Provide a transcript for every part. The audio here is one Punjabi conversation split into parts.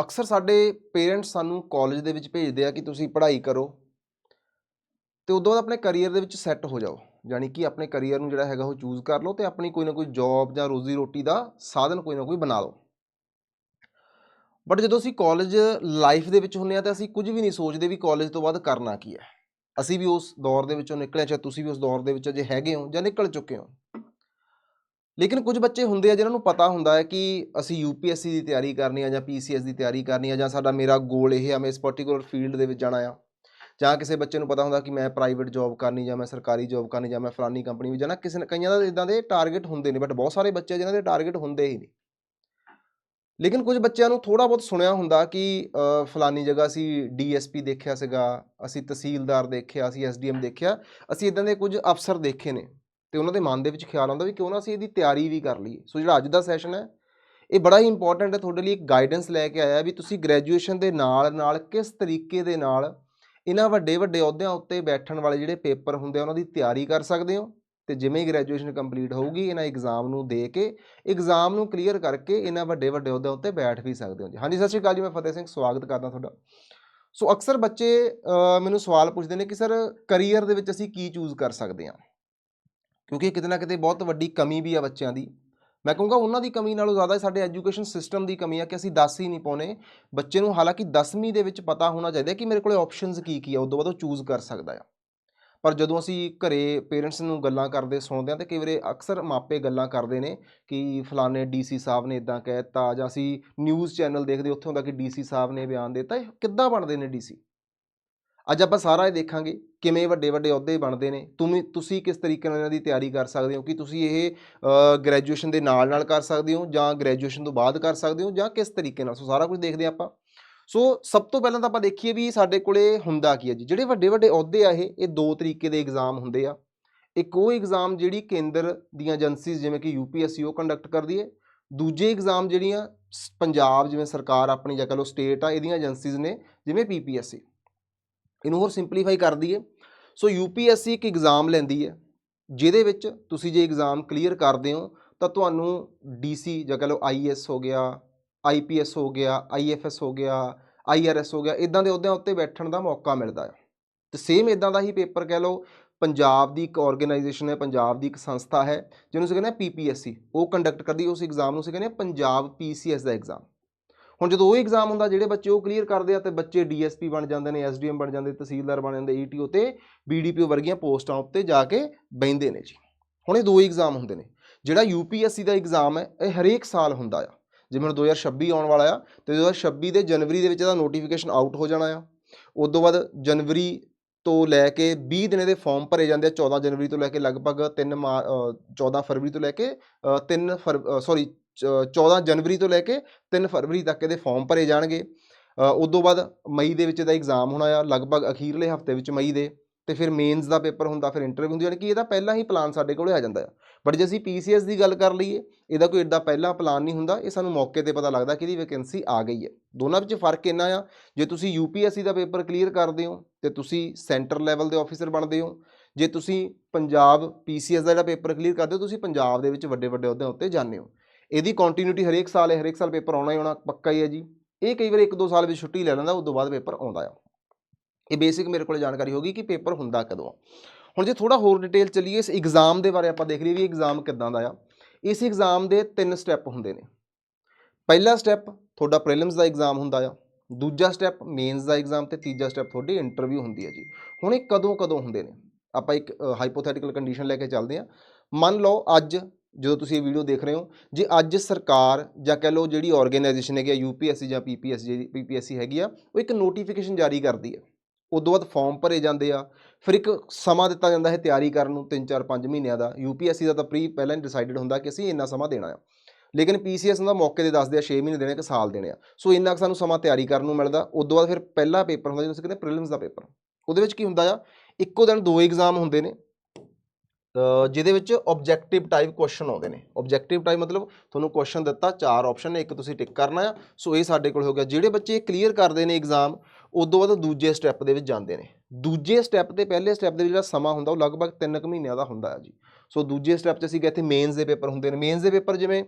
ਅਕਸਰ ਸਾਡੇ ਪੇਰੈਂਟਸ ਸਾਨੂੰ ਕਾਲਜ ਦੇ ਵਿੱਚ ਭੇਜਦੇ ਆ ਕਿ ਤੁਸੀਂ ਪੜ੍ਹਾਈ ਕਰੋ ਤੇ ਉਦੋਂ ਬਾਅਦ ਆਪਣੇ ਕੈਰੀਅਰ ਦੇ ਵਿੱਚ ਸੈੱਟ ਹੋ ਜਾਓ, ਯਾਨੀ ਕਿ ਆਪਣੇ ਕੈਰੀਅਰ ਨੂੰ ਜਿਹੜਾ ਹੈਗਾ ਉਹ ਚੂਜ਼ ਕਰ ਲਓ ਤੇ ਆਪਣੀ ਕੋਈ ਨਾ ਕੋਈ ਜੌਬ ਜਾਂ ਰੋਜ਼ੀ ਰੋਟੀ ਦਾ ਸਾਧਨ ਕੋਈ ਨਾ ਕੋਈ ਬਣਾ ਲਓ। ਬਟ ਜਦੋਂ ਅਸੀਂ ਕਾਲਜ ਲਾਈਫ ਦੇ ਵਿੱਚ ਹੁੰਨੇ ਆ ਤਾਂ ਅਸੀਂ ਕੁਝ ਵੀ ਨਹੀਂ ਸੋਚਦੇ ਵੀ ਕਾਲਜ ਤੋਂ ਬਾਅਦ ਕਰਨਾ ਕੀ ਹੈ। ਅਸੀਂ ਵੀ ਉਸ ਦੌਰ ਦੇ ਵਿੱਚੋਂ ਨਿਕਲੇ ਚਾਹੇ ਤੁਸੀਂ ਵੀ ਉਸ ਦੌਰ ਦੇ ਵਿੱਚ ਅਜੇ ਹੈਗੇ ਹੋ ਜਾਂ ਨਿਕਲ ਚੁੱਕੇ ਹੋ। ਲੇਕਿਨ ਕੁਝ ਬੱਚੇ ਹੁੰਦੇ ਆ ਜਿਨ੍ਹਾਂ ਨੂੰ ਪਤਾ ਹੁੰਦਾ ਹੈ ਕਿ ਅਸੀਂ ਯੂਪੀਐਸਸੀ ਦੀ ਤਿਆਰੀ ਕਰਨੀ ਆ ਜਾਂ ਪੀਸੀਐਸ ਦੀ ਤਿਆਰੀ ਕਰਨੀ ਆ ਜਾਂ ਸਾਡਾ ਮੇਰਾ ਗੋਲ ਇਹ ਆ, ਮੈਂ ਇਸ ਪਾਰਟਿਕੂਲਰ ਫੀਲਡ ਦੇ ਵਿੱਚ ਜਾਣਾ ਆ। ਜਾਂ ਕਿਸੇ ਬੱਚੇ ਨੂੰ ਪਤਾ ਹੁੰਦਾ ਕਿ ਮੈਂ ਪ੍ਰਾਈਵੇਟ ਜੌਬ ਕਰਨੀ ਜਾਂ ਮੈਂ ਸਰਕਾਰੀ ਜੌਬ ਕਰਨੀ ਜਾਂ ਮੈਂ ਫਲਾਨੀ ਕੰਪਨੀ ਵਿੱਚ ਜਾਣਾ, ਕਿਸੇ ਨੇ, ਕਈਆਂ ਦਾ ਇਦਾਂ ਦੇ ਟਾਰਗੇਟ ਹੁੰਦੇ ਨੇ ਬਟ ਬਹੁਤ ਸਾਰੇ ਬੱਚੇ ਜਿਨ੍ਹਾਂ ਦੇ ਟਾਰਗੇਟ ਹੁੰਦੇ ਹੀ ਨਹੀਂ। ਲੇਕਿਨ ਕੁਝ ਬੱਚਿਆਂ ਨੂੰ ਥੋੜਾ ਬਹੁਤ ਸੁਣਿਆ ਹੁੰਦਾ ਕਿ ਫਲਾਨੀ ਜਗ੍ਹਾ ਅਸੀਂ ਡੀਐਸਪੀ ਦੇਖਿਆ ਸੀਗਾ, ਅਸੀਂ ਤਹਿਸੀਲਦਾਰ ਦੇਖਿਆ, ਅਸੀਂ ਐਸਡੀਐਮ ਦੇਖਿਆ, ਅਸੀਂ ਇਦਾਂ ਦੇ ਕੁਝ ਅਫਸਰ ਦੇਖੇ ਨੇ। ਤੇ ਉਹਨਾਂ ਦੇ ਮਨ ਦੇ ਵਿੱਚ ਖਿਆਲ ਆਉਂਦਾ ਵੀ ਕਿਉਂ ਨਾ ਅਸੀਂ ਇਹਦੀ ਤਿਆਰੀ ਵੀ ਕਰ ਲਈਏ। ਸੋ ਜਿਹੜਾ ਅੱਜ ਦਾ ਸੈਸ਼ਨ ਹੈ, ਇਹ ਬੜਾ ਹੀ ਇੰਪੋਰਟੈਂਟ ਹੈ। ਤੁਹਾਡੇ ਲਈ ਇੱਕ ਗਾਈਡੈਂਸ ਲੈ ਕੇ ਆਇਆ ਵੀ ਤੁਸੀਂ ਗ੍ਰੈਜੂਏਸ਼ਨ ਦੇ ਨਾਲ ਨਾਲ ਕਿਸ ਤਰੀਕੇ ਦੇ ਨਾਲ ਇਹਨਾਂ ਵੱਡੇ ਵੱਡੇ ਅਹੁਦਿਆਂ ਉੱਤੇ ਬੈਠਣ ਵਾਲੇ ਜਿਹੜੇ ਪੇਪਰ ਹੁੰਦੇ ਆ, ਉਹਨਾਂ ਦੀ ਤਿਆਰੀ ਕਰ ਸਕਦੇ ਹੋ। ਤੇ ਜਿਵੇਂ ਹੀ ਗ੍ਰੈਜੂਏਸ਼ਨ ਕੰਪਲੀਟ ਹੋਊਗੀ, ਇਹਨਾਂ ਐਗਜ਼ਾਮ ਨੂੰ ਦੇ ਕੇ ਐਗਜ਼ਾਮ ਨੂੰ ਕਲੀਅਰ ਕਰਕੇ ਇਹਨਾਂ ਵੱਡੇ ਵੱਡੇ ਅਹੁਦਿਆਂ ਉੱਤੇ ਬੈਠ ਵੀ ਸਕਦੇ ਹੋ ਜੀ। ਹਾਂਜੀ, ਸਤਿ ਸ਼੍ਰੀ ਅਕਾਲ ਜੀ, ਮੈਂ ਫਤਿਹ ਸਿੰਘ, ਸਵਾਗਤ ਕਰਦਾ ਤੁਹਾਡਾ। ਸੋ ਅਕਸਰ ਬੱਚੇ ਮੈਨੂੰ ਸਵਾਲ ਪੁੱਛਦੇ ਨੇ ਕਿ ਸਰ ਕੈਰੀਅਰ ਦੇ ਵਿੱਚ ਅਸੀਂ ਕੀ ਚੂਜ਼ ਕਰ ਸਕਦੇ ਹਾਂ? ਕਿਉਂਕਿ ਕਿਤੇ ਨਾ ਕਿਤੇ ਬਹੁਤ ਵੱਡੀ ਕਮੀ ਵੀ ਆ ਬੱਚਿਆਂ ਦੀ। ਮੈਂ ਕਹੂੰਗਾ ਉਹਨਾਂ ਦੀ ਕਮੀ ਨਾਲੋਂ ਜ਼ਿਆਦਾ ਸਾਡੇ ਐਜੂਕੇਸ਼ਨ ਸਿਸਟਮ ਦੀ ਕਮੀ ਆ ਕਿ ਅਸੀਂ ਦੱਸ ਹੀ ਨਹੀਂ ਪਾਉਨੇ ਬੱਚੇ ਨੂੰ ਹਾਲਾਂਕਿ 10ਵੀਂ ਦੇ ਵਿੱਚ ਪਤਾ ਹੋਣਾ ਚਾਹੀਦਾ ਕਿ ਮੇਰੇ ਕੋਲੇ ਆਪਸ਼ਨਸ ਕੀ ਕੀ ਆ, ਉਦੋਂ ਬਾਅਦ ਉਹ ਚੂਜ਼ ਕਰ ਸਕਦਾ ਆ। ਪਰ ਜਦੋਂ ਅਸੀਂ ਘਰੇ ਪੇਰੈਂਟਸ ਨੂੰ ਗੱਲਾਂ ਕਰਦੇ, ਸੁਣਦੇ ਆ ਤੇ ਕਈ ਵਾਰੀ ਅਕਸਰ ਮਾਪੇ ਗੱਲਾਂ ਕਰਦੇ ਨੇ ਕਿ ਫਲਾਣੇ ਡੀਸੀ ਸਾਹਿਬ ਨੇ ਇਦਾਂ ਕਹਿਤਾ ਜਾਂ ਅਸੀਂ ਨਿਊਜ਼ ਚੈਨਲ ਦੇਖਦੇ, ਉੱਥੇ ਹੁੰਦਾ ਕਿ ਡੀਸੀ ਸਾਹਿਬ ਨੇ ਬਿਆਨ ਦਿੱਤਾ, ਇਹ ਕਿੱਦਾਂ ਬਣਦੇ ਨੇ ਡੀਸੀ ਅੱਜ ਆਪਾਂ ਸਾਰਾ ਇਹ ਦੇਖਾਂਗੇ ਕਿਵੇਂ ਵੱਡੇ ਵੱਡੇ ਅਹੁਦੇ ਬਣਦੇ ਨੇ। ਤੁਮੀ, ਤੁਸੀਂ ਕਿਸ ਤਰੀਕੇ ਨਾਲ ਇਹਨਾਂ ਦੀ ਤਿਆਰੀ ਕਰ ਸਕਦੇ ਹੋ? ਕਿ ਤੁਸੀਂ ਇਹ ਗ੍ਰੈਜੂਏਸ਼ਨ ਦੇ ਨਾਲ ਨਾਲ ਕਰ ਸਕਦੇ ਹੋ ਜਾਂ ਗ੍ਰੈਜੂਏਸ਼ਨ ਤੋਂ ਬਾਅਦ ਕਰ ਸਕਦੇ ਹੋ ਜਾਂ ਕਿਸ ਤਰੀਕੇ ਨਾਲ? ਸੋ ਸਾਰਾ ਕੁਝ ਦੇਖਦੇ ਹਾਂ ਆਪਾਂ। ਸੋ ਸਭ ਤੋਂ ਪਹਿਲਾਂ ਤਾਂ ਆਪਾਂ ਦੇਖੀਏ ਵੀ ਸਾਡੇ ਕੋਲੇ ਹੁੰਦਾ ਕੀ ਹੈ ਜੀ? ਜਿਹੜੇ ਵੱਡੇ ਵੱਡੇ ਅਹੁਦੇ ਆ ਇਹ ਇਹ ਦੋ ਤਰੀਕੇ ਦੇ ਐਗਜ਼ਾਮ ਹੁੰਦੇ ਆ। ਇੱਕ ਉਹ ਐਗਜ਼ਾਮ ਜਿਹੜੀ ਕੇਂਦਰ ਦੀਆਂ ਏਜੰਸੀਜ਼ ਜਿਵੇਂ ਕਿ ਯੂਪੀਐਸਸੀ ਉਹ ਕੰਡਕਟ ਕਰਦੀ ਹੈ। ਦੂਜੇ ਐਗਜ਼ਾਮ ਜਿਹੜੀਆਂ ਸ- ਪੰਜਾਬ ਜਿਵੇਂ ਸਰਕਾਰ ਆਪਣੀ ਜਾਂ ਕਹ ਲਓ ਸਟੇਟ ਆ, ਇਹਦੀਆਂ ਏਜੰਸੀਜ਼ ਨੇ, ਜਿਵੇਂ ਪੀਪੀਐਸਸੀ ਇਹਨੂੰ ਹੋਰ ਸਿੰਪਲੀਫਾਈ ਕਰ ਦਈਏ। ਸੋ ਯੂਪੀਐਸਸੀ ਇੱਕ ਐਗਜ਼ਾਮ ਲੈਂਦੀ ਹੈ, ਜਿਹਦੇ ਵਿੱਚ ਤੁਸੀਂ ਜੇ ਐਗਜ਼ਾਮ ਕਲੀਅਰ ਕਰਦੇ ਹੋ ਤਾਂ ਤੁਹਾਨੂੰ ਡੀਸੀ ਜਾਂ ਕਹ ਲਓ ਆਈਐਸ ਹੋ ਗਿਆ ਆਈਪੀਐਸ ਹੋ ਗਿਆ ਆਈਐਫਐਸ ਹੋ ਗਿਆ ਆਈਆਰਐਸ ਹੋ ਗਿਆ ਇਦਾਂ ਦੇ ਅਹੁਦਿਆਂ ਉੱਤੇ ਬੈਠਣ ਦਾ ਮੌਕਾ ਮਿਲਦਾ ਹੈ। ਤੇ ਸੇਮ ਇਦਾਂ ਦਾ ਹੀ ਪੇਪਰ ਕਹਿ ਲਓ, ਪੰਜਾਬ ਦੀ ਇੱਕ ਆਰਗੇਨਾਈਜੇਸ਼ਨ ਹੈ, ਪੰਜਾਬ ਦੀ ਇੱਕ ਸੰਸਥਾ ਹੈ, ਜਿਹਨੂੰ ਅਸੀਂ ਕਹਿੰਦੇ ਆ ਪੀਪੀਐਸਸੀ ਉਹ ਕੰਡਕਟ ਕਰਦੀ ਉਸ ਐਗਜ਼ਾਮ ਨੂੰ ਅਸੀਂ ਕਹਿੰਦੇ ਆ ਪੰਜਾਬ ਪੀਸੀਐਸ ਦਾ ਐਗਜ਼ਾਮ ਹੁਣ ਜਦੋਂ ਉਹ ਐਗਜ਼ਾਮ ਹੁੰਦਾ, ਜਿਹੜੇ ਬੱਚੇ ਉਹ ਕਲੀਅਰ ਕਰਦੇ ਆ ਤੇ ਬੱਚੇ ਡੀਐਸਪੀ ਬਣ ਜਾਂਦੇ ਨੇ ਐਸਡੀਐਮ ਬਣ ਜਾਂਦੇ, ਤਹਿਸੀਲਦਾਰ ਬਣ ਜਾਂਦੇ ਈਟੀਓ ਤੇ ਬੀਡੀਪੀਓ ਵਰਗੀਆਂ ਪੋਸਟਾਂ ਉੱਤੇ ਜਾ ਕੇ ਬੈਂਦੇ ਨੇ ਜੀ। ਹੁਣ ਇਹ ਦੋ ਐਗਜ਼ਾਮ ਹੁੰਦੇ ਨੇ। ਜਿਹੜਾ ਯੂਪੀਐਸਸੀ ਦਾ ਐਗਜ਼ਾਮ ਹੈ, ਇਹ ਹਰੇਕ ਸਾਲ ਹੁੰਦਾ ਆ। ਜਿਵੇਂ ਹੁਣ 2026 ਆਉਣ ਵਾਲਾ ਆ, ਤੇ 2026 ਦੇ ਜਨਵਰੀ ਦੇ ਵਿੱਚ ਇਹਦਾ ਨੋਟੀਫਿਕੇਸ਼ਨ ਆਊਟ ਹੋ ਜਾਣਾ ਆ। ਉਸ ਤੋਂ ਬਾਅਦ ਜਨਵਰੀ ਤੋਂ ਲੈ ਕੇ 20 ਦਿਨ ਦੇ ਫਾਰਮ ਭਰੇ ਜਾਂਦੇ ਆ 14 ਜਨਵਰੀ ਤੋਂ ਲੈ ਕੇ ਲਗਭਗ 3 ਮਾਰ 14 ਫਰਵਰੀ ਤੋਂ ਲੈ ਕੇ 3 ਫਰ ਸੌਰੀ 14 ਜਨਵਰੀ ਤੋਂ ਲੈ ਕੇ 3 ਫਰਵਰੀ ਤੱਕ ਇਹਦੇ ਫਾਰਮ ਭਰੇ ਜਾਣਗੇ। ਅ, ਤੋਂ ਬਾਅਦ ਮਈ ਦੇ ਵਿੱਚ ਇਹਦਾ ਐਗਜ਼ਾਮ ਹੋਣਾ ਆ ਲਗਭਗ ਅਖੀਰਲੇ ਹਫ਼ਤੇ ਵਿੱਚ ਮਈ ਦੇ ਤੇ ਫਿਰ ਮੇਨਸ ਦਾ ਪੇਪਰ ਹੁੰਦਾ ਫਿਰ ਇੰਟਰਵਿਊ ਹੁੰਦੀ ਯਾਨੀ ਕਿ ਇਹਦਾ ਪਹਿਲਾਂ ਹੀ ਪਲਾਨ ਸਾਡੇ ਕੋਲੇ ਆ ਜਾਂਦਾ ਆ। ਬਟ ਜੇ ਅਸੀਂ ਪੀਸੀਐਸ ਦੀ ਗੱਲ ਕਰ ਲਈਏ ਇਹਦਾ ਕੋਈ ਐਡਾ ਪਹਿਲਾਂ ਪਲਾਨ ਨਹੀਂ ਹੁੰਦਾ ਇਹ ਸਾਨੂੰ ਮੌਕੇ ਤੇ ਪਤਾ ਲੱਗਦਾ ਕਿ ਇਹਦੀ ਵੈਕੈਂਸੀ ਆ ਗਈ ਹੈ। ਦੋਨਾਂ ਵਿੱਚ ਫ਼ਰਕ ਇੰਨਾ ਆ ਜੇ ਤੁਸੀਂ ਯੂਪੀਐਸਸੀ ਦਾ ਪੇਪਰ ਕਲੀਅਰ ਕਰਦੇ ਹੋ ਤੇ ਤੁਸੀਂ ਸੈਂਟਰ ਲੈਵਲ ਦੇ ਆਫੀਸਰ ਬਣਦੇ ਹੋ ਜੇ ਤੁਸੀਂ ਪੰਜਾਬ ਪੀਸੀਐਸ ਦਾ ਜਿਹੜਾ ਪੇਪਰ ਕਲੀਅਰ ਕਰਦੇ ਹੋ ਤੁਸੀਂ ਪੰਜਾਬ ਦੇ ਵਿੱਚ ਵੱਡੇ ਵੱਡੇ ਅਹੁਦਿਆਂ ਉੱਤੇ ਜਾਂਦੇ ਹੋ। ਇਹਦੀ ਕੰਟੀਨਿਊਟੀ ਹਰੇਕ ਸਾਲ ਹੈ, ਹਰੇਕ ਸਾਲ ਪੇਪਰ ਆਉਣਾ ਹੀ ਆਉਣਾ, ਪੱਕਾ ਹੀ ਹੈ ਜੀ। ਇਹ ਕਈ ਵਾਰ 1-2 ਸਾਲ ਵਿੱਚ ਛੁੱਟੀ ਲੈ ਲੈਂਦਾ ਉਸ ਤੋਂ ਬਾਅਦ ਪੇਪਰ ਆਉਂਦਾ ਆ। ਇਹ ਬੇਸਿਕ ਮੇਰੇ ਕੋਲ ਜਾਣਕਾਰੀ ਹੋਗੀ ਕਿ ਪੇਪਰ ਹੁੰਦਾ ਕਦੋਂ ਆ। ਹੁਣ ਜੇ ਥੋੜਾ ਹੋਰ ਡਿਟੇਲ ਚੱਲੀਏ, ਇਸ ਐਗਜ਼ਾਮ ਦੇ ਬਾਰੇ ਆਪਾਂ ਦੇਖ ਲਈਏ ਵੀ ਐਗਜ਼ਾਮ ਕਿੱਦਾਂ ਦਾ ਆ। ਇਸ ਐਗਜ਼ਾਮ ਦੇ ਤਿੰਨ ਸਟੈਪ ਹੁੰਦੇ ਨੇ। ਪਹਿਲਾ ਸਟੈਪ ਤੁਹਾਡਾ ਪ੍ਰੀਲਿਮਸ ਦਾ ਐਗਜ਼ਾਮ ਹੁੰਦਾ ਆ। ਦੂਜਾ ਸਟੈਪ ਮੇਨਸ ਦਾ ਐਗਜ਼ਾਮ ਤੇ ਤੀਜਾ ਸਟੈਪ ਤੁਹਾਡੀ ਇੰਟਰਵਿਊ ਹੁੰਦੀ ਹੈ ਜੀ। ਹੁਣ ਇਹ ਕਦੋਂ ਕਦੋਂ ਹੁੰਦੇ ਨੇ? ਆਪਾਂ ਇੱਕ ਹਾਈਪੋਥੈਟੀਕਲ ਕੰਡੀਸ਼ਨ ਲੈ ਕੇ ਚੱਲਦੇ ਹਾਂ। ਮੰਨ ਲਓ ਅੱਜ ਜਦੋਂ ਤੁਸੀਂ ਇਹ ਵੀਡੀਓ ਦੇਖ ਰਹੇ ਹੋ, ਜੇ ਅੱਜ ਸਰਕਾਰ ਜਾਂ ਕਹਿ ਲਓ ਜਿਹੜੀ ਆਰਗੇਨਾਈਜੇਸ਼ਨ ਹੈਗੀ ਆ ਯੂਪੀਐਸਸੀ ਜਾਂ ਪੀਪੀਐਸਸੀ ਜਿਹੜੀ ਪੀਪੀਐਸਸੀ ਹੈਗੀ ਆ, ਉਹ ਇੱਕ ਨੋਟੀਫਿਕੇਸ਼ਨ ਜਾਰੀ ਕਰਦੀ ਹੈ। ਉਦੋਂ ਬਾਅਦ ਫਾਰਮ ਭਰੇ ਜਾਂਦੇ ਆ, ਫਿਰ ਇੱਕ ਸਮਾਂ ਦਿੱਤਾ ਜਾਂਦਾ ਹੈ ਤਿਆਰੀ ਕਰਨ ਨੂੰ 3 4 5 ਮਹੀਨਿਆਂ ਦਾ। ਯੂਪੀਐਸਸੀ ਦਾ ਤਾਂ ਪ੍ਰੀ ਪਹਿਲਾਂ ਹੀ ਡਿਸਾਈਡਡ ਹੁੰਦਾ ਕਿ ਅਸੀਂ ਇੰਨਾ ਸਮਾਂ ਦੇਣਾ ਆ। ਲੇਕਿਨ ਪੀਸੀਐਸ ਦਾ ਮੌਕੇ ਤੇ ਦੱਸਦੇ ਆ 6 ਮਹੀਨੇ ਦੇਣੇ ਕਿ ਸਾਲ ਦੇਣੇ ਆ। ਸੋ ਇੰਨਾ ਕੁ ਸਾਨੂੰ ਸਮਾਂ ਤਿਆਰੀ ਕਰਨ ਨੂੰ ਮਿਲਦਾ। ਉਦੋਂ ਬਾਅਦ ਫਿਰ ਪਹਿਲਾ ਪੇਪਰ ਹੁੰਦਾ, ਜਿਹਨੂੰ ਅਸੀਂ ਕਹਿੰਦੇ ਪ੍ਰੀਲਿਮਸ ਦਾ ਪੇਪਰ। ਉਹਦੇ ਵਿੱਚ ਕੀ ਹੁੰਦਾ ਆ, ਇੱਕੋ ਦਿਨ ਦੋ ਐਗਜ਼ਾਮ ਹੁੰਦੇ ਨੇ। ਜਿਹਦੇ ਵਿੱਚ ਆਬਜੈਕਟਿਵ ਟਾਈਪ ਕੁਐਸਚਨ ਆਉਂਦੇ ਨੇ। ਆਬਜੈਕਟਿਵ ਟਾਈਪ ਮਤਲਬ ਤੁਹਾਨੂੰ ਕੁਐਸਚਨ ਦਿੱਤਾ, ਚਾਰ ਆਪਸ਼ਨ ਨੇ, ਇੱਕ ਤੁਸੀਂ ਟਿਕ ਕਰਨਾ ਆ। ਸੋ ਇਹ ਸਾਡੇ ਕੋਲ ਹੋ ਗਿਆ। ਜਿਹੜੇ ਬੱਚੇ ਕਲੀਅਰ ਕਰਦੇ ਨੇ ਐਗਜ਼ਾਮ ਉਦੋਂ ਬਾਅਦ ਦੂਜੇ ਸਟੈਪ ਦੇ ਵਿੱਚ ਜਾਂਦੇ ਨੇ। ਦੂਜੇ ਸਟੈਪ ਤੇ ਪਹਿਲੇ ਸਟੈਪ ਦੇ ਵਿੱਚ ਜਿਹੜਾ ਸਮਾਂ ਹੁੰਦਾ, ਉਹ ਲਗਭਗ 3 ਕੁ ਮਹੀਨਿਆਂ ਦਾ ਹੁੰਦਾ ਹੈ ਜੀ। ਸੋ ਦੂਜੇ ਸਟੈਪ 'ਚ ਅਸੀਂ ਗਏ ਇੱਥੇ ਮੇਨਸ ਦੇ ਪੇਪਰ ਹੁੰਦੇ ਨੇ। ਮੇਨਸ ਦੇ ਪੇਪਰ ਜਿਵੇਂ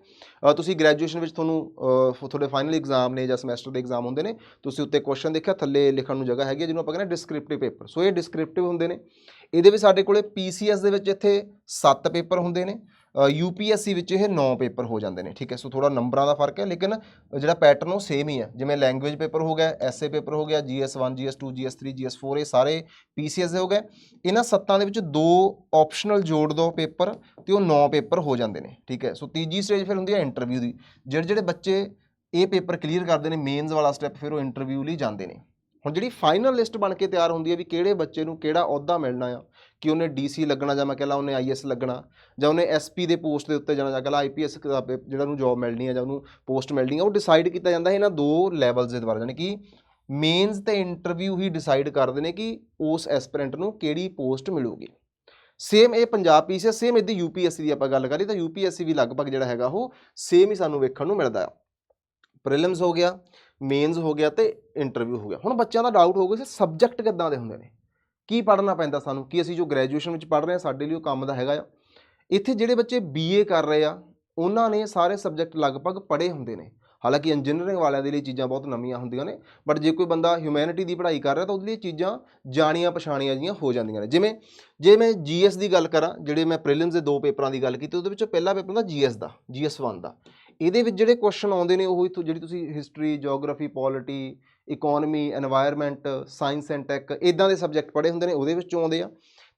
ਤੁਸੀਂ ਗ੍ਰੈਜੂਏਸ਼ਨ ਵਿੱਚ ਤੁਹਾਨੂੰ ਤੁਹਾਡੇ ਫਾਈਨਲ ਐਗਜ਼ਾਮ ਨੇ ਜਾਂ ਸਮੈਸਟਰ ਦੇ ਐਗਜ਼ਾਮ ਹੁੰਦੇ ਨੇ ਤੁਸੀਂ ਉੱਤੇ ਕੁਐਸਚਨ ਦੇਖਿਆ ਥੱਲੇ ਲਿਖਣ ਨੂੰ ਜਗ੍ਹਾ ਹੈਗੀ ਹੈ, ਜਿਹਨੂੰ ਆਪਾਂ ਕਹਿੰਦੇ ਡਿਸਕ੍ਰਿਪਟਿਵ ਪੇਪਰ ਸੋ ਇਹ ਡਿਸਕ੍ਰਿਪਟਿਵ ਹੁੰਦੇ ਨੇ। ਇਹਦੇ ਵਿੱਚ ਸਾਡੇ ਕੋਲੇ ਪੀਸੀਐਸ ਦੇ ਵਿੱਚ ਇੱਥੇ 7 ਪੇਪਰ ਹੁੰਦੇ ਨੇ। ਯੂਪੀਐਸਸੀ ਵਿੱਚ ਇਹ 9 ਪੇਪਰ ਹੋ ਜਾਂਦੇ ਨੇ, ਠੀਕ ਹੈ? ਸੋ ਥੋੜਾ ਨੰਬਰਾਂ ਦਾ ਫ਼ਰਕ ਹੈ, ਲੇਕਿਨ ਜਿਹੜਾ ਪੈਟਰਨ ਉਹ ਸੇਮ ਹੀ ਹੈ। ਜਿਵੇਂ ਲੈਂਗੁਏਜ ਪੇਪਰ ਹੋ ਗਿਆ ਐਸਏ ਪੇਪਰ ਹੋ ਗਿਆ GS1 GS2 GS3 GS4 ਇਹ ਸਾਰੇ ਪੀਸੀਐਸ ਦੇ ਹੋ ਗਏ। ਇਹਨਾਂ ਸੱਤਾਂ ਦੇ ਵਿੱਚ ਦੋ ਆਪਸ਼ਨਲ ਜੋੜ ਦੋ ਪੇਪਰ ਤੇ ਉਹ 9 ਪੇਪਰ ਹੋ ਜਾਂਦੇ ਨੇ, ਠੀਕ ਹੈ? ਸੋ ਤੀਜੀ ਸਟੇਜ ਫਿਰ ਹੁੰਦੀ ਹੈ ਇੰਟਰਵਿਊ ਦੀ। ਜਿਹੜੇ ਜਿਹੜੇ ਬੱਚੇ ਇਹ ਪੇਪਰ ਕਲੀਅਰ ਕਰਦੇ ਨੇ ਮੇਨਸ ਵਾਲਾ ਸਟੈਪ ਫਿਰ ਉਹ ਇੰਟਰਵਿਊ ਲਈ ਜਾਂਦੇ ਨੇ। ਹੁਣ ਜਿਹੜੀ ਫਾਈਨਲ ਲਿਸਟ ਬਣ ਕੇ ਤਿਆਰ ਹੁੰਦੀ ਹੈ ਵੀ ਕਿਹੜੇ ਬੱਚੇ ਨੂੰ ਕਿਹੜਾ ਅਹੁਦਾ ਮਿਲਣਾ ਆ ਕਿ ਉਹਨੇ ਡੀਸੀ ਲੱਗਣਾ ਜਾਂ ਮੈਂ ਕਹਿ ਲਾ ਉਹਨੇ ਆਈਐਸ ਲੱਗਣਾ ਜਾਂ ਉਹਨੇ ਐਸਪੀ ਦੇ ਪੋਸਟ ਦੇ ਉੱਤੇ ਜਾਣਾ ਜਾਂ ਕਹਿ ਲਾ ਆਈਪੀਐਸ ਜਿਹੜਾ ਨੂੰ ਜੌਬ ਮਿਲਣੀ ਹੈ ਜਾਂ ਉਹਨੂੰ ਪੋਸਟ ਮਿਲਣੀ ਹੈ, ਉਹ ਡਿਸਾਈਡ ਕੀਤਾ ਜਾਂਦਾ ਹੈ ਇਹਨਾਂ ਦੋ ਲੈਵਲਸ ਦੇ ਦੁਆਰਾ ਯਾਨੀ ਕਿ ਮੇਨਸ ਤੇ ਇੰਟਰਵਿਊ ਹੀ ਡਿਸਾਈਡ ਕਰਦੇ ਨੇ ਕਿ ਉਸ ਐਸਪੀਰੈਂਟ ਨੂੰ ਕਿਹੜੀ ਪੋਸਟ ਮਿਲੂਗੀ। ਸੇਮ ਇਹ ਪੰਜਾਬ ਪੀਸ ਹੈ ਸੇਮ ਇਹਦੀ ਯੂਪੀਐਸਸੀ ਦੀ ਆਪਾਂ ਗੱਲ ਕਰੀਏ ਤਾਂ ਯੂਪੀਐਸਸੀ ਵੀ ਲਗਭਗ ਜਿਹੜਾ ਹੈਗਾ ਉਹ ਸੇਮ ਹੀ ਸਾਨੂੰ ਵੇਖਣ ਨੂੰ ਮਿਲਦਾ ਆ ਪ੍ਰੀਲਿਮਸ ਹੋ ਗਿਆ ਮੇਨਸ ਹੋ ਗਿਆ ਤੇ ਇੰਟਰਵਿਊ ਹੋ ਗਿਆ। ਹੁਣ ਬੱਚਿਆਂ ਦਾ ਡਾਊਟ ਹੋ ਹੋਊਗਾ ਸੀ ਸਬਜੈਕਟ ਕਿੱਦਾਂ ਦੇ ਹੁੰਦੇ ਨੇ। ਕੀ ਪੜ੍ਹਨਾ ਪੈਂਦਾ ਸਾਨੂੰ? ਕੀ ਅਸੀਂ ਜੋ ਗ੍ਰੈਜੂਏਸ਼ਨ ਵਿੱਚ ਪੜ੍ਹ ਰਹੇ ਹਾਂ, ਸਾਡੇ ਲਈ ਉਹ ਕੰਮ ਦਾ ਹੈਗਾ ਆ? ਇੱਥੇ ਜਿਹੜੇ ਬੱਚੇ ਬੀਏ ਕਰ ਰਹੇ ਆ, ਉਹਨਾਂ ਨੇ ਸਾਰੇ ਸਬਜੈਕਟ ਲਗਭਗ ਪੜ੍ਹੇ ਹੁੰਦੇ ਨੇ। ਹਾਲਾਂਕਿ ਇੰਜੀਨੀਅਰਿੰਗ ਵਾਲਿਆਂ ਦੇ ਲਈ ਚੀਜ਼ਾਂ ਬਹੁਤ ਨਵੀਆਂ ਹੁੰਦੀਆਂ ਨੇ ਬਟ ਜੇ ਕੋਈ ਬੰਦਾ ਹਿਊਮੈਨਿਟੀ ਦੀ ਪੜ੍ਹਾਈ ਕਰ ਰਿਹਾ ਤਾਂ ਉਹਦੇ ਲਈ ਚੀਜ਼ਾਂ ਜਾਣੀਆਂ ਪਛਾਣੀਆਂ ਜੀਆਂ ਹੋ ਜਾਂਦੀਆਂ ਨੇ। ਜਿਵੇਂ, ਜੇ ਮੈਂ ਜੀਐਸ ਦੀ ਗੱਲ ਕਰਾਂ, ਜਿਹੜੇ ਮੈਂ ਪ੍ਰੀਲਿਮਸ ਦੇ ਦੋ ਪੇਪਰਾਂ ਦੀ ਗੱਲ ਕੀਤੀ, ਉਹਦੇ ਵਿੱਚੋਂ ਪਹਿਲਾ ਪੇਪਰ ਹੁੰਦਾ ਜੀਐਸ ਦਾ ਜੀਐਸ 1 ਦਾ। ਇਹਦੇ ਵਿੱਚ ਜਿਹੜੇ ਕੁਐਸਚਨ ਆਉਂਦੇ ਨੇ, ਉਹ ਜਿਹੜੀ ਤੁਸੀਂ history geography polity economy environment science and tech ਇਦਾਂ ਦੇ ਸਬਜੈਕਟ ਪੜ੍ਹੇ ਹੁੰਦੇ ਨੇ, ਉਹਦੇ ਵਿੱਚੋਂ ਆਉਂਦੇ ਆ।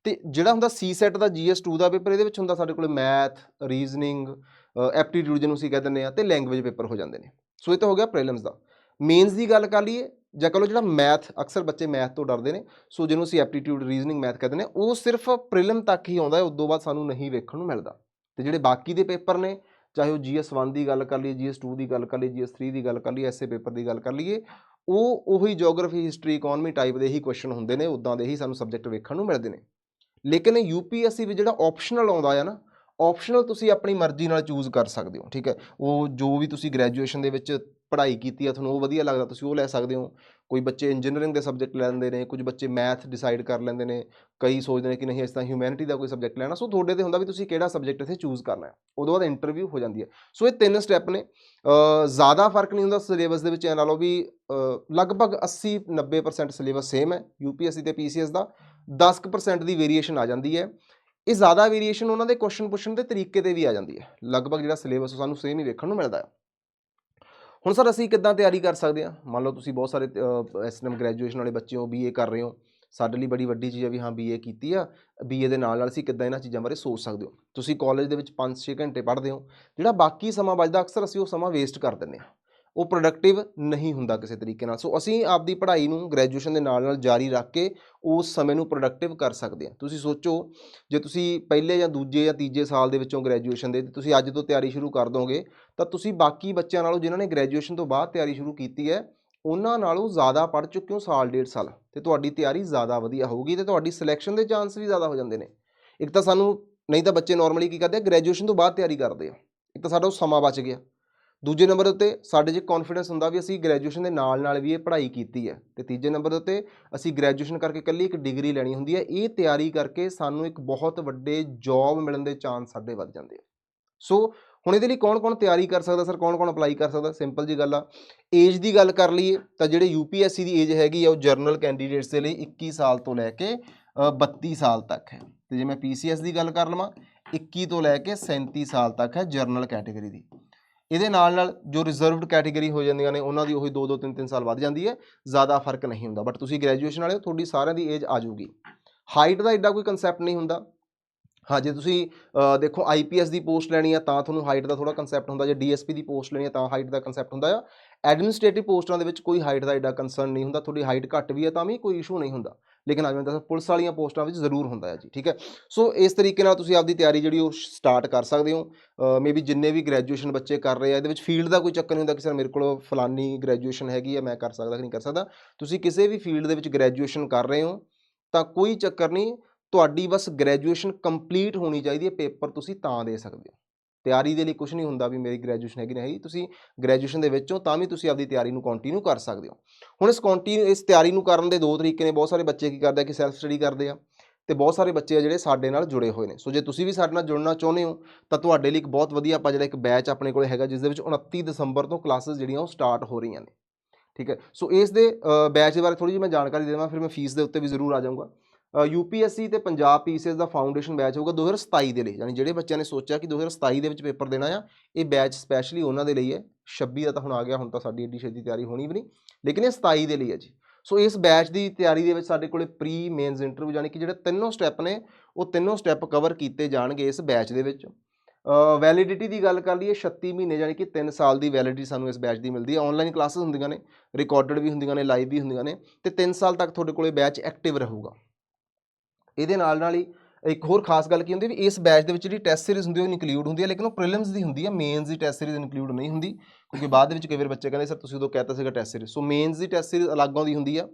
ਤੇ ਜਿਹੜਾ ਹੁੰਦਾ ਸੀ ਸੀਸੈਟ ਦਾ ਜੀਐਸ2 ਦਾ ਪੇਪਰ ਇਹਦੇ ਵਿੱਚ ਹੁੰਦਾ ਸਾਡੇ ਕੋਲ ਮੈਥ ਰੀਜ਼ਨਿੰਗ ਐਪਟੀਟਿਊਡ ਜਿਹਨੂੰ ਅਸੀਂ ਕਹਿ ਦਿੰਦੇ ਆ, ਤੇ ਲੈਂਗੁਏਜ ਪੇਪਰ ਹੋ ਜਾਂਦੇ ਨੇ। ਸੋ ਇਹ ਤਾਂ ਹੋ ਗਿਆ ਪ੍ਰੀਲਿਮਸ ਦਾ। ਮੇਨਸ ਦੀ ਗੱਲ ਕਰ ਲਈਏ, ਜਾਂ ਕਹ ਲਓ ਜਿਹੜਾ ਮੈਥ ਅਕਸਰ ਬੱਚੇ ਮੈਥ ਤੋਂ ਡਰਦੇ ਨੇ, ਸੋ ਜਿਹਨੂੰ ਅਸੀਂ ਐਪਟੀਟਿਊਡ ਰੀਜ਼ਨਿੰਗ ਮੈਥ ਕਹਿੰਦੇ ਨੇ ਉਹ ਸਿਰਫ ਪ੍ਰੀਲਿਮ ਤੱਕ ਹੀ ਆਉਂਦਾ ਹੈ ਉਸ ਤੋਂ ਬਾਅਦ ਸਾਨੂੰ ਨਹੀਂ ਵੇਖਣ ਨੂੰ ਮਿਲਦਾ। ਤੇ ਜਿਹੜੇ ਬਾਕੀ ਦੇ ਪੇਪਰ ਨੇ ਚਾਹੇ ਉਹ GS1 ਦੀ ਗੱਲ ਕਰ ਲਈਏ GS2 ਦੀ ਗੱਲ ਕਰ ਲਈਏ GS3 ਦੀ ਗੱਲ ਕਰ ਲਈਏ ਐਸਏ ਪੇਪਰ ਦੀ ਗੱਲ ਕਰ ਲਈਏ, ਉਹ, ਉਹੀ ਜੀਓਗ੍ਰਾਫੀ ਹਿਸਟਰੀ ਇਕਨੋਮੀ ਟਾਈਪ ਦੇ ਹੀ ਕੁਐਸਚਨ ਹੁੰਦੇ ਨੇ ਉਦਾਂ ਦੇ ਹੀ ਸਾਨੂੰ ਸਬਜੈਕਟ ਵੇਖਣ ਨੂੰ ਮਿਲਦੇ ਨੇ। ਲੇਕਿਨ ਯੂਪੀਐਸਸੀ ਵਿੱਚ ਜਿਹੜਾ ਆਪਸ਼ਨਲ ਆਉਂਦਾ ਆ ਨਾ ਆਪਸ਼ਨਲ ਤੁਸੀਂ ਆਪਣੀ ਮਰਜ਼ੀ ਨਾਲ ਚੂਜ਼ ਕਰ ਸਕਦੇ ਹੋ, ਠੀਕ ਹੈ? ਉਹ ਜੋ ਵੀ ਤੁਸੀਂ ਗ੍ਰੈਜੂਏਸ਼ਨ ਦੇ ਵਿੱਚ ਪੜ੍ਹਾਈ ਕੀਤੀ ਆ, ਤੁਹਾਨੂੰ ਉਹ ਵਧੀਆ ਲੱਗਦਾ, ਤੁਸੀਂ ਉਹ ਲੈ ਸਕਦੇ ਹੋ। ਕੋਈ ਬੱਚੇ ਇੰਜੀਨੀਅਰਿੰਗ ਦੇ ਸਬਜੈਕਟ ਲੈ ਲੈਂਦੇ ਨੇ, ਕੁਝ ਬੱਚੇ ਮੈਥ ਡਿਸਾਈਡ ਕਰ ਲੈਂਦੇ ਨੇ, ਕਈ ਸੋਚਦੇ ਨੇ ਕਿ ਨਹੀਂ, ਇਸ ਤਰ੍ਹਾਂ ਹਿਊਮੈਨਿਟੀ ਦਾ ਕੋਈ ਸਬਜੈਕਟ ਲੈਣਾ, ਸੋ ਤੁਹਾਡੇ ਤੇ ਹੁੰਦਾ ਵੀ ਤੁਸੀਂ ਕਿਹੜਾ ਸਬਜੈਕਟ ਇੱਥੇ ਚੂਜ਼ ਕਰਨਾ ਹੈ। ਉਦੋਂ ਬਾਅਦ ਇੰਟਰਵਿਊ ਹੋ ਜਾਂਦੀ ਹੈ। ਸੋ ਇਹ ਤਿੰਨ ਸਟੈਪ ਨੇ। ਜ਼ਿਆਦਾ ਫ਼ਰਕ ਨਹੀਂ ਹੁੰਦਾ ਸਿਲੇਬਸ ਦੇ ਵਿੱਚ, ਇਹ ਲਾ ਲਓ ਵੀ ਲਗਭਗ 80 90% ਸਿਲੇਬਸ ਸੇਮ ਹੈ ਯੂਪੀਐਸਸੀ ਤੇ ਪੀਸੀਐਸ ਦਾ 10% ਦੀ ਵੇਰੀਏਸ਼ਨ ਆ ਜਾਂਦੀ ਹੈ। ਇਹ ਜ਼ਿਆਦਾ ਵੇਰੀਏਸ਼ਨ ਉਹਨਾਂ ਦੇ ਕੁਐਸਚਨ ਪੁੱਛਣ ਦੇ ਤਰੀਕੇ ਤੇ ਵੀ ਆ ਜਾਂਦੀ ਹੈ। ਲਗਭਗ ਜਿਹੜਾ ਸਿਲੇਬਸ ਉਹ ਸਾਨੂੰ ਸੇਮ ਹੀ ਵੇਖਣ ਨੂੰ ਮਿਲਦਾ ਹੈ। ਹੁਣ ਸਰ ਅਸੀਂ ਕਿੱਦਾਂ ਤਿਆਰੀ ਕਰ ਸਕਦੇ ਹਾਂ? ਮੰਨ ਲਓ ਤੁਸੀਂ ਬਹੁਤ ਸਾਰੇ ਇਸ ਟਾਈਮ ਗ੍ਰੈਜੂਏਸ਼ਨ ਵਾਲੇ ਬੱਚੇ ਹੋ ਬੀਏ ਕਰ ਰਹੇ ਹੋ। ਸਾਡੇ ਲਈ ਬੜੀ ਵੱਡੀ ਚੀਜ਼ ਹੈ ਵੀ ਹਾਂ ਬੀਏ ਕੀਤੀ ਆ। ਬੀਏ ਦੇ ਨਾਲ ਨਾਲ ਅਸੀਂ ਕਿੱਦਾਂ ਇਹਨਾਂ ਚੀਜ਼ਾਂ ਬਾਰੇ ਸੋਚ ਸਕਦੇ ਹੋ। ਤੁਸੀਂ ਕਾਲਜ ਦੇ ਵਿੱਚ 5-6 ਘੰਟੇ ਪੜ੍ਹਦੇ ਹੋ। ਜਿਹੜਾ ਬਾਕੀ ਸਮਾਂ ਬਚਦਾ, ਅਕਸਰ ਅਸੀਂ ਉਹ ਸਮਾਂ ਵੇਸਟ ਕਰ ਦਿੰਦੇ ਹਾਂ। ਉਹ ਪ੍ਰੋਡਕਟਿਵ ਨਹੀਂ ਹੁੰਦਾ ਕਿਸੇ ਤਰੀਕੇ ਨਾਲ। ਸੋ ਅਸੀਂ ਆਪਦੀ ਪੜ੍ਹਾਈ ਨੂੰ ਗ੍ਰੈਜੂਏਸ਼ਨ ਦੇ ਨਾਲ ਨਾਲ ਜਾਰੀ ਰੱਖ ਕੇ ਉਸ ਸਮੇਂ ਨੂੰ ਪ੍ਰੋਡਕਟਿਵ ਕਰ ਸਕਦੇ ਹਾਂ। ਤੁਸੀਂ ਸੋਚੋ, ਜੇ ਤੁਸੀਂ ਪਹਿਲੇ ਜਾਂ ਦੂਜੇ ਜਾਂ ਤੀਜੇ ਸਾਲ ਦੇ ਵਿੱਚੋਂ ਗ੍ਰੈਜੂਏਸ਼ਨ ਦੇ, ਤੁਸੀਂ ਅੱਜ ਤੋਂ ਤਿਆਰੀ ਸ਼ੁਰੂ ਕਰ ਦੋਗੇ, ਤਾਂ ਤੁਸੀਂ ਬਾਕੀ ਬੱਚਿਆਂ ਨਾਲੋਂ ਜਿਨ੍ਹਾਂ ਨੇ ਗ੍ਰੈਜੂਏਸ਼ਨ ਤੋਂ ਬਾਅਦ ਤਿਆਰੀ ਸ਼ੁਰੂ ਕੀਤੀ ਹੈ, ਉਹਨਾਂ ਨਾਲੋਂ ਜ਼ਿਆਦਾ ਪੜ੍ਹ ਚੁੱਕੇ ਹੋ ਸਾਲ, ਡੇਢ ਸਾਲ। ਤੇ ਤੁਹਾਡੀ ਤਿਆਰੀ ਜ਼ਿਆਦਾ ਵਧੀਆ ਹੋਊਗੀ ਤੇ ਤੁਹਾਡੀ ਸਿਲੈਕਸ਼ਨ ਦੇ ਚਾਂਸ ਵੀ ਜ਼ਿਆਦਾ ਹੋ ਜਾਂਦੇ ਨੇ। ਇੱਕ ਤਾਂ ਸਾਨੂੰ, ਨਹੀਂ ਤਾਂ ਬੱਚੇ ਨਾਰਮਲੀ ਕੀ ਕਰਦੇ ਆ ਗ੍ਰੈਜੂਏਸ਼ਨ ਤੋਂ ਬਾਅਦ ਤਿਆਰੀ ਕਰਦੇ ਆ। ਇੱਕ ਤਾਂ ਸਾਡਾ ਉਹ ਸਮਾਂ ਬਚ ਗਿਆ। ਦੂਜੇ ਨੰਬਰ ਉੱਤੇ ਸਾਡੇ 'ਚ ਕੌਨਫੀਡੈਂਸ ਹੁੰਦਾ ਵੀ ਅਸੀਂ ਗ੍ਰੈਜੂਏਸ਼ਨ ਦੇ ਨਾਲ ਨਾਲ ਵੀ ਇਹ ਪੜ੍ਹਾਈ ਕੀਤੀ ਹੈ ਤੇ ਤੀਜੇ ਨੰਬਰ ਦੇ ਉੱਤੇ ਅਸੀਂ ਗ੍ਰੈਜੂਏਸ਼ਨ ਕਰਕੇ ਇਕੱਲੀ ਇੱਕ ਡਿਗਰੀ ਲੈਣੀ ਹੁੰਦੀ ਹੈ ਇਹ ਤਿਆਰੀ ਕਰਕੇ ਸਾਨੂੰ ਇੱਕ ਬਹੁਤ ਵੱਡੇ ਜੌਬ ਮਿਲਣ ਦੇ ਚਾਂਸ ਸਾਡੇ ਵੱਧ ਜਾਂਦੇ ਆ। ਸੋ ਹੁਣ ਇਹਦੇ ਲਈ ਕੌਣ-ਕੌਣ ਤਿਆਰੀ ਕਰ ਸਕਦਾ ਸਰ ਕੌਣ-ਕੌਣ ਅਪਲਾਈ ਕਰ ਸਕਦਾ? ਸਿੰਪਲ ਜੀ ਗੱਲ ਆ ਏਜ ਦੀ ਗੱਲ ਕਰ ਲਈਏ ਤਾਂ ਜਿਹੜੇ ਯੂਪੀਐਸਸੀ ਦੀ ਏਜ ਹੈਗੀ ਆ ਉਹ ਜਰਨਲ ਕੈਂਡੀਡੇਟਸ ਦੇ ਲਈ 21 ਸਾਲ ਤੋਂ ਲੈ ਕੇ ਅ, 32 ਸਾਲ ਤੱਕ ਹੈ। ਤੇ ਜੇ ਮੈਂ ਪੀਸੀਐਸ ਦੀ ਗੱਲ ਕਰ ਲਵਾਂ 21 ਤੋਂ ਲੈ ਕੇ 37 ਸਾਲ ਤੱਕ ਹੈ ਜਰਨਲ ਕੈਟਾਗਰੀ ਦੀ। ਇਹਦੇ ਨਾਲ ਨਾਲ ਜੋ ਰਿਜ਼ਰਵਡ ਕੈਟਾਗਰੀ ਹੋ ਜਾਂਦੀਆਂ ਨੇ ਉਹਨਾਂ ਦੀ ਉਹੀ 2-2 3-3 ਸਾਲ ਵੱਧ ਜਾਂਦੀ ਹੈ ਜ਼ਿਆਦਾ ਫ਼ਰਕ ਨਹੀਂ ਹੁੰਦਾ। ਬਟ ਤੁਸੀਂ ਗ੍ਰੈਜੂਏਸ਼ਨ ਵਾਲੇ ਹੋ ਤੁਹਾਡੀ ਸਾਰਿਆਂ ਦੀ ਏਜ ਆ ਜਾਊਗੀ। ਹਾਈਟ ਦਾ ਐਡਾ ਕੋਈ ਕਨਸੈਪਟ ਨਹੀਂ ਹੁੰਦਾ। ਹਾਂ ਜੇ ਤੁਸੀਂ ਅ, ਦੇਖੋ ਆਈਪੀਐਸ ਦੀ ਪੋਸਟ ਲੈਣੀ ਆ ਤਾਂ ਤੁਹਾਨੂੰ ਹਾਈਟ ਦਾ ਥੋੜਾ ਕਨਸੈਪਟ ਹੁੰਦਾ। ਜੇ ਡੀਐਸਪੀ ਦੀ ਪੋਸਟ ਲੈਣੀ ਆ ਤਾਂ ਹਾਈਟ ਦਾ ਕਨਸੈਪਟ ਹੁੰਦਾ ਆ। ਐਡਮਿਨਿਸਟ੍ਰੇਟਿਵ ਪੋਸਟਾਂ ਦੇ ਵਿੱਚ ਕੋਈ ਹਾਈਟ ਦਾ ਐਡਾ ਕੰਸਰਨ ਨਹੀਂ ਹੁੰਦਾ, ਤੁਹਾਡੀ ਹਾਈਟ ਘੱਟ ਵੀ ਹੈ ਤਾਂ ਵੀ ਕੋਈ ਇਸ਼ੂ ਨਹੀਂ ਹੁੰਦਾ। ਲੇਕਿਨ ਅੱਜ ਮੈਂ ਦੱਸਾਂ, ਪੁਲਿਸ ਵਾਲੀਆਂ ਪੋਸਟਾਂ ਵਿੱਚ ਜ਼ਰੂਰ ਹੁੰਦਾ ਹੈ ਜੀ, ਠੀਕ ਹੈ? ਸੋ ਇਸ ਤਰੀਕੇ ਨਾਲ ਤੁਸੀਂ ਆਪਦੀ ਤਿਆਰੀ ਜਿਹੜੀ ਉਹ ਸਟਾਰਟ ਕਰ ਸਕਦੇ ਹੋ। ਮੇਬੀ ਜਿੰਨੇ ਵੀ ਗ੍ਰੈਜੂਏਸ਼ਨ ਬੱਚੇ ਕਰ ਰਹੇ ਆ, ਇਹਦੇ ਵਿੱਚ ਫੀਲਡ ਦਾ ਕੋਈ ਚੱਕਰ ਨਹੀਂ ਹੁੰਦਾ ਕਿ ਸਰ ਮੇਰੇ ਕੋਲ ਫਲਾਨੀ ਗ੍ਰੈਜੂਏਸ਼ਨ ਹੈਗੀ ਹੈ ਮੈਂ ਕਰ ਸਕਦਾ ਕਿ ਨਹੀਂ ਕਰ ਸਕਦਾ। ਤੁਸੀਂ ਕਿਸੇ ਵੀ ਫੀਲਡ ਦੇ ਵਿੱਚ ਗ੍ਰੈਜੂਏਸ਼ਨ ਕਰ ਰਹੇ ਹੋ, ਤਾਂ ਕੋਈ ਚੱਕਰ ਨਹੀਂ, ਤੁਹਾਡੀ ਬਸ ਗ੍ਰੈਜੂਏਸ਼ਨ ਕੰਪਲੀਟ ਹੋਣੀ ਚਾਹੀਦੀ ਹੈ ਪੇਪਰ ਤੁਸੀਂ ਤਾਂ ਦੇ ਸਕਦੇ ਹੋ। ਤਿਆਰੀ ਦੇ ਲਈ ਕੁਝ ਨਹੀਂ ਹੁੰਦਾ ਵੀ ਮੇਰੀ ਗ੍ਰੈਜੂਏਸ਼ਨ ਹੈਗੀ ਨਹੀਂ ਹੈਗੀ। ਤੁਸੀਂ ਗ੍ਰੈਜੂਏਸ਼ਨ ਦੇ ਵਿੱਚੋਂ ਤਾਂ ਵੀ ਤੁਸੀਂ ਆਪਦੀ ਤਿਆਰੀ ਨੂੰ ਕੰਟੀਨਿਊ ਕਰ ਸਕਦੇ ਹੋ। ਹੁਣ ਇਸ ਕੰਟੀਨਿਊ ਇਸ ਤਿਆਰੀ ਨੂੰ ਕਰਨ ਦੇ ਦੋ ਤਰੀਕੇ ਨੇ। ਬਹੁਤ ਸਾਰੇ ਬੱਚੇ ਕੀ ਕਰਦੇ ਆ ਕਿ ਸੈਲਫ ਸਟੱਡੀ ਕਰਦੇ ਆ ਤੇ ਬਹੁਤ ਸਾਰੇ ਬੱਚੇ ਆ ਜਿਹੜੇ ਸਾਡੇ ਨਾਲ ਜੁੜੇ ਹੋਏ ਨੇ। ਸੋ ਜੇ ਤੁਸੀਂ ਵੀ ਸਾਡੇ ਨਾਲ ਜੁੜਨਾ ਚਾਹੁੰਦੇ ਹੋ, ਤਾਂ ਤੁਹਾਡੇ ਲਈ ਇੱਕ ਬਹੁਤ ਵਧੀਆ ਆਪਾਂ ਜਿਹੜਾ ਇੱਕ ਬੈਚ ਆਪਣੇ ਕੋਲ ਹੈਗਾ, ਜਿਸ ਦੇ ਵਿੱਚ 29 ਦਸੰਬਰ ਤੋਂ ਕਲਾਸਿਸ ਜਿਹੜੀਆਂ ਉਹ ਸਟਾਰਟ ਹੋ ਰਹੀਆਂ ਨੇ। ਠੀਕ ਹੈ? ਸੋ ਇਸ ਦੇ ਬੈਚ ਦੇ ਬਾਰੇ ਥੋੜੀ ਜਿਹੀ ਮੈਂ ਜਾਣਕਾਰੀ ਦੇਵਾਂ, ਫਿਰ ਮੈਂ ਫੀਸ ਦੇ ਉੱਤੇ ਵੀ ਜ਼ਰੂਰ ਆ ਜਾਊਂਗਾ। ਯੂਪੀਐਸਸੀ ਤੇ ਪੰਜਾਬ ਪੀਸੀਐਸ ਦਾ ਫਾਊਂਡੇਸ਼ਨ ਬੈਚ ਹੋਊਗਾ 2027 ਦੇ ਲਈ। ਯਾਨੀ ਜਿਹੜੇ ਬੱਚਿਆਂ ਨੇ ਸੋਚਿਆ ਕਿ 2027 ਦੇ ਵਿੱਚ ਪੇਪਰ ਦੇਣਾ ਆ, ਇਹ ਬੈਚ ਸਪੈਸ਼ਲੀ ਉਹਨਾਂ ਦੇ ਲਈ ਹੈ। 26 ਦਾ ਤਾਂ ਹੁਣ ਆ ਗਿਆ, ਹੁਣ ਤਾਂ ਸਾਡੀ ਏਡੀ ਛੇਤੀ ਤਿਆਰੀ ਹੋਣੀ ਵੀ ਨਹੀਂ। ਲੇਕਿਨ ਇਹ 27 ਦੇ ਲਈ ਹੈ ਜੀ। ਸੋ ਇਸ ਬੈਚ ਦੀ ਤਿਆਰੀ ਦੇ ਵਿੱਚ ਸਾਡੇ ਕੋਲੇ ਪ੍ਰੀ ਮੇਨਸ ਇੰਟਰਵਿਊ ਯਾਨੀ ਕਿ ਜਿਹੜੇ ਤਿੰਨੋਂ ਸਟੈਪ ਨੇ, ਉਹ ਤਿੰਨੋਂ ਸਟੈਪ ਕਵਰ ਕੀਤੇ ਜਾਣਗੇ ਇਸ ਬੈਚ ਦੇ ਵਿੱਚ। ਵੈਲਿਡਿਟੀ ਦੀ ਗੱਲ ਕਰ ਲਈਏ 36 ਮਹੀਨੇ ਯਾਨੀ ਕਿ 3 ਸਾਲ ਦੀ ਵੈਲਿਡਿਟੀ ਸਾਨੂੰ ਇਸ ਬੈਚ ਦੀ ਮਿਲਦੀ ਹੈ। ਆਨਲਾਈਨ ਕਲਾਸਿਸ ਹੁੰਦੀਆਂ ਨੇ ਰਿਕਾਰਡਡ ਵੀ ਹੁੰਦੀਆਂ ਨੇ ਲਾਈਵ ਵੀ ਹੁੰਦੀਆਂ ਨੇ ਤੇ 3 ਸਾਲ ਤੱਕ ਤੁਹਾਡੇ ਕੋਲੇ ਬੈਚ ਐਕਟਿਵ ਰਹੂਗਾ। ਇਹਦੇ ਨਾਲ ਨਾਲ ਹੀ ਇੱਕ ਹੋਰ ਖਾਸ ਗੱਲ ਕੀ ਹੁੰਦੀ ਵੀ ਇਸ ਬੈਚ ਦੇ ਵਿੱਚ ਜਿਹੜੀ ਟੈਸਟ ਸੀਰੀਜ਼ ਹੁੰਦੀ ਹੈ ਉਹ ਇਨਕਲੂਡ ਹੁੰਦੀ ਹੈ ਲੇਕਿਨ ਉਹ ਪ੍ਰੀਲਿਮਸ ਦੀ ਹੁੰਦੀ ਹੈ ਮੇਨਸ ਦੀ ਟੈਸਟ ਸੀਰੀਜ਼ ਇਨਕਲੂਡ ਨਹੀਂ ਹੁੰਦੀ, ਕਿਉਂਕਿ ਬਾਅਦ ਦੇ ਵਿੱਚ ਕਈ ਵਾਰ ਬੱਚੇ ਕਹਿੰਦੇ, ਸਰ, ਤੁਸੀਂ ਉਦੋਂ ਕਹਿਤਾ ਸੀਗਾ ਟੈਸਟ ਸੀਰੀਜ਼ ਸੋ ਮੇਨਸ ਦੀ ਟੈਸਟ ਸੀਰੀਜ਼ ਅਲੱਗ ਆਉਂਦੀ ਹੁੰਦੀ ਆ,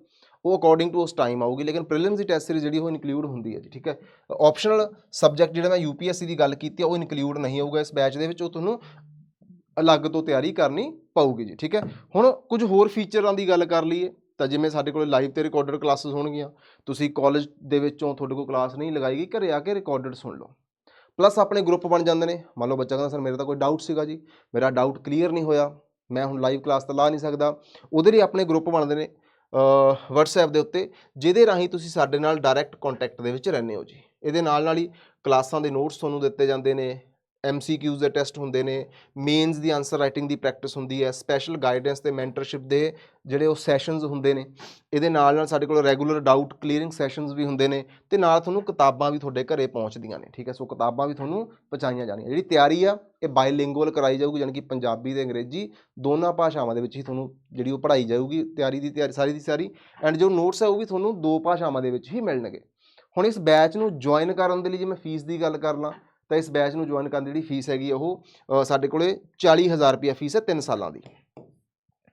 ਉਹ ਅਕੋਰਡਿੰਗ ਟੂ ਉਸ ਟਾਈਮ ਆਊਗੀ, ਲੇਕਿਨ ਪ੍ਰੀਲਿਮਸ ਦੀ ਟੈਸਟ ਸੀਰੀਜ਼ ਜਿਹੜੀ ਉਹ ਇਨਕਲੂਡ ਹੁੰਦੀ ਹੈ ਜੀ, ਠੀਕ ਹੈ? ਆਪਸ਼ਨਲ ਸਬਜੈਕਟ ਜਿਹੜਾ ਮੈਂ ਯੂਪੀਐਸਸੀ ਦੀ ਗੱਲ ਕੀਤੀ ਆ, ਉਹ ਇਨਕਲੂਡ ਨਹੀਂ ਹੋਊਗਾ ਇਸ ਬੈਚ ਦੇ ਵਿੱਚ, ਉਹ ਤੁਹਾਨੂੰ ਅਲੱਗ ਤੋਂ ਤਿਆਰੀ ਕਰਨੀ ਪਊਗੀ ਜੀ, ਠੀਕ ਹੈ? ਹੁਣ ਕੁਝ ਹੋਰ ਫੀਚਰਾਂ ਦੀ ਗੱਲ ਕਰ ਲਈਏ। ਤਾਂ ਜਿਵੇਂ ਸਾਡੇ ਕੋਲ ਲਾਈਵ ਤੇ ਰਿਕਾਰਡਡ ਕਲਾਸਿਸ ਹੋਣਗੀਆਂ, ਤੁਸੀਂ ਕਾਲਜ ਦੇ ਵਿੱਚੋਂ ਤੁਹਾਡੇ ਕੋਲ ਕਲਾਸ ਨਹੀਂ ਲਗਾਏਗੀ ਘਰੇ ਆ ਕੇ ਰਿਕਾਰਡਡ ਸੁਣ ਲਓ। ਪਲੱਸ ਆਪਣੇ ਗਰੁੱਪ ਬਣ ਜਾਂਦੇ ਨੇ। ਮੰਨ ਲਓ ਬੱਚਾ ਕਹਿੰਦਾ, ਸਰ, ਮੇਰੇ ਤਾਂ ਕੋਈ ਡਾਊਟ ਸੀਗਾ ਜੀ। ਮੇਰਾ ਡਾਊਟ ਕਲੀਅਰ ਨਹੀਂ ਹੋਇਆ। ਮੈਂ ਹੁਣ ਲਾਈਵ ਕਲਾਸ ਤਾਂ ਲਾ ਨਹੀਂ ਸਕਦਾ। ਉਹਦੇ ਲਈ ਆਪਣੇ ਗਰੁੱਪ ਬਣਦੇ ਨੇ WhatsApp ਦੇ ਉੱਤੇ, ਜਿਹਦੇ ਰਾਹੀਂ ਤੁਸੀਂ ਸਾਡੇ ਨਾਲ ਡਾਇਰੈਕਟ ਕੰਟੈਕਟ ਦੇ ਵਿੱਚ ਰਹਿੰਦੇ ਹੋ ਜੀ। ਇਹਦੇ ਨਾਲ ਨਾਲ ਹੀ ਕਲਾਸਾਂ ਦੇ ਨੋਟਸ ਤੁਹਾਨੂੰ ਦਿੱਤੇ ਜਾਂਦੇ ਨੇ। MCQs ਦੇ ਟੈਸਟ ਹੁੰਦੇ ਨੇ ਮੇਨਸ ਦੀ ਆਨਸਰ ਰਾਈਟਿੰਗ ਦੀ ਪ੍ਰੈਕਟਿਸ ਹੁੰਦੀ ਹੈ ਸਪੈਸ਼ਲ ਗਾਈਡੈਂਸ ਤੇ ਮੈਂਟਰਸ਼ਿਪ ਦੇ ਜਿਹੜੇ ਉਹ ਸੈਸ਼ਨਸ ਹੁੰਦੇ ਨੇ, ਇਹਦੇ ਨਾਲ ਨਾਲ ਸਾਡੇ ਕੋਲ ਰੈਗੂਲਰ ਡਾਊਟ ਕਲੀਅਰਿੰਗ ਸੈਸ਼ਨਸ ਵੀ ਹੁੰਦੇ ਨੇ ਤੇ ਨਾਲ ਤੁਹਾਨੂੰ ਕਿਤਾਬਾਂ ਵੀ ਤੁਹਾਡੇ ਘਰੇ ਪਹੁੰਚਦੀਆਂ ਨੇ, ਠੀਕ ਹੈ, ਸੋ ਕਿਤਾਬਾਂ ਵੀ ਤੁਹਾਨੂੰ ਪਹੁੰਚਾਈਆਂ ਜਾਣੀਆਂ, ਜਿਹੜੀ ਤਿਆਰੀ ਆ, ਇਹ ਬਾਈਲਿੰਗੁਅਲ ਕਰਾਈ ਜਾਊਗੀ ਯਾਨੀ ਕਿ ਪੰਜਾਬੀ ਤੇ ਅੰਗਰੇਜ਼ੀ ਦੋਨਾਂ ਭਾਸ਼ਾਵਾਂ ਦੇ ਵਿੱਚ ਹੀ ਤੁਹਾਨੂੰ ਜਿਹੜੀ ਉਹ ਪੜ੍ਹਾਈ ਜਾਊਗੀ, ਤਿਆਰੀ ਦੀ ਤਿਆਰੀ, ਸਾਰੀ ਦੀ ਸਾਰੀ ਐਂਡ ਜੋ ਨੋਟਸ ਹੈ ਉਹ ਵੀ ਤੁਹਾਨੂੰ ਦੋ ਭਾਸ਼ਾਵਾਂ ਦੇ ਵਿੱਚ ਹੀ ਮਿਲਣਗੇ। ਹੁਣ ਇਸ ਬੈਚ ਨੂੰ ਜੁਆਇਨ ਕਰਨ ਦੇ ਲਈ ਜੇ ਮੈਂ ਫੀਸ ਦੀ ਗੱਲ ਕਰ ਲਾਂ ਤਾਂ ਇਸ ਬੈਚ ਨੂੰ ਜੁਆਇਨ ਕਰਨ ਦੀ ਜਿਹੜੀ ਫੀਸ ਹੈਗੀ ਉਹ ਅ, ਸਾਡੇ ਕੋਲੇ 40000 ਰੁਪਏ ਫੀਸ ਹੈ 3 ਸਾਲਾਂ ਦੀ।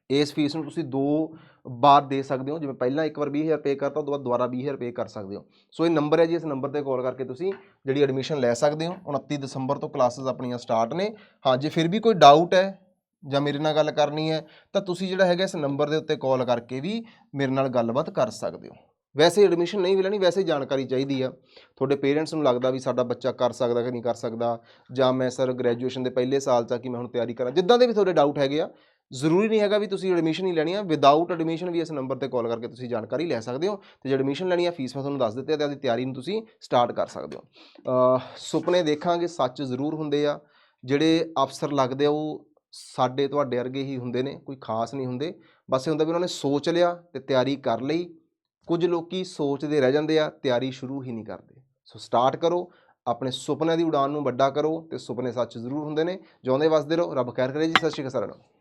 ਇਸ ਫੀਸ ਨੂੰ ਤੁਸੀਂ ਦੋ ਵਾਰ ਦੇ ਸਕਦੇ ਹੋ ਜਿਵੇਂ ਪਹਿਲਾਂ ਇੱਕ ਵਾਰ 20000 ਪੇ ਕਰਤਾ ਉਸ ਤੋਂ ਬਾਅਦ ਦੁਬਾਰਾ 20000 ਪੇ ਕਰ ਸਕਦੇ ਹੋ। ਸੋ ਇਹ ਨੰਬਰ ਹੈ ਜੀ ਇਸ ਨੰਬਰ ਤੇ ਕਾਲ ਕਰਕੇ ਤੁਸੀਂ ਜਿਹੜੀ ਐਡਮਿਸ਼ਨ ਲੈ ਸਕਦੇ ਹੋ। 29 ਦਸੰਬਰ ਤੋਂ ਕਲਾਸਿਸ ਆਪਣੀਆਂ ਸਟਾਰਟ ਨੇ। ਹਾਂ ਜੇ ਫਿਰ ਵੀ ਕੋਈ ਡਾਊਟ ਹੈ ਜਾਂ ਮੇਰੇ ਨਾਲ ਗੱਲ ਕਰਨੀ ਹੈ ਤਾਂ ਤੁਸੀਂ ਜਿਹੜਾ ਹੈਗਾ ਇਸ ਨੰਬਰ ਦੇ ਉੱਤੇ ਕਾਲ ਕਰਕੇ ਵੀ ਮੇਰੇ ਨਾਲ ਗੱਲਬਾਤ ਕਰ ਸਕਦੇ ਹੋ। ਵੈਸੇ ਐਡਮਿਸ਼ਨ ਨਹੀਂ ਮਿਲਣੀ, ਵੈਸੇ ਜਾਣਕਾਰੀ ਚਾਹੀਦੀ ਆ। ਤੁਹਾਡੇ ਪੇਰੈਂਟਸ ਨੂੰ ਲੱਗਦਾ ਵੀ ਸਾਡਾ ਬੱਚਾ ਕਰ ਸਕਦਾ ਕਿ ਨਹੀਂ ਕਰ ਸਕਦਾ? ਜਾਂ ਮੈਂ ਸਰ ਗ੍ਰੈਜੂਏਸ਼ਨ ਦੇ ਪਹਿਲੇ ਸਾਲ 'ਚ ਆ ਕਿ ਮੈਂ ਹੁਣ ਤਿਆਰੀ ਕਰਾਂ। ਜਿੱਦਾਂ ਦੇ ਵੀ ਤੁਹਾਡੇ ਡਾਊਟ ਹੈਗੇ ਆ, ਜ਼ਰੂਰੀ ਨਹੀਂ ਹੈਗਾ ਵੀ ਤੁਸੀਂ ਐਡਮਿਸ਼ਨ ਹੀ ਲੈਣੀ ਆ। ਵਿਦਆਊਟ ਐਡਮਿਸ਼ਨ ਵੀ ਇਸ ਨੰਬਰ ਤੇ ਕਾਲ ਕਰਕੇ ਤੁਸੀਂ ਜਾਣਕਾਰੀ ਲੈ ਸਕਦੇ ਹੋ। ਤੇ ਜੇ ਐਡਮਿਸ਼ਨ ਲੈਣੀ ਆ ਫੀਸ ਮੈਂ ਤੁਹਾਨੂੰ ਦੱਸ ਦਿੱਤੀ ਹੈ ਤੇ ਆਪਦੀ ਤਿਆਰੀ ਨੂੰ ਤੁਸੀਂ ਸਟਾਰਟ ਕਰ ਸਕਦੇ ਹੋ। ਸੁਪਨੇ ਦੇਖਾਂਗੇ, ਸੱਚ ਜ਼ਰੂਰ ਹੁੰਦੇ ਆ। ਜਿਹੜੇ ਅਫਸਰ ਲੱਗਦੇ ਆ, ਉਹ ਸਾਡੇ ਤੁਹਾਡੇ ਵਰਗੇ ਹੀ ਹੁੰਦੇ ਨੇ, ਕੋਈ ਖਾਸ ਨਹੀਂ ਹੁੰਦੇ। ਬਸ ਇਹ ਹੁੰਦਾ ਵੀ ਉਹਨਾਂ ਨੇ ਸੋਚ ਲਿਆ ਤੇ ਤਿਆਰੀ ਕਰ ਲਈ। ਕੁਝ ਲੋਕੀ ਸੋਚਦੇ ਰਹਿ ਜਾਂਦੇ ਆ, ਤਿਆਰੀ ਸ਼ੁਰੂ ਹੀ ਨਹੀਂ ਕਰਦੇ। ਸੋ ਸਟਾਰਟ ਕਰੋ, ਆਪਣੇ ਸੁਪਨਿਆਂ ਦੀ ਉਡਾਨ ਨੂੰ ਵੱਡਾ ਕਰੋ ਤੇ ਸੁਪਨੇ ਸੱਚ ਜ਼ਰੂਰ ਹੁੰਦੇ ਨੇ। ਜਿਉਂਦੇ ਵਸਦੇ ਰਹੋ। ਰੱਬ ਖੈਰ ਕਰੇ ਜੀ। ਸਤਿ ਸ਼੍ਰੀ ਅਕਾਲ, ਸਾਰਿਆਂ ਨੂੰ।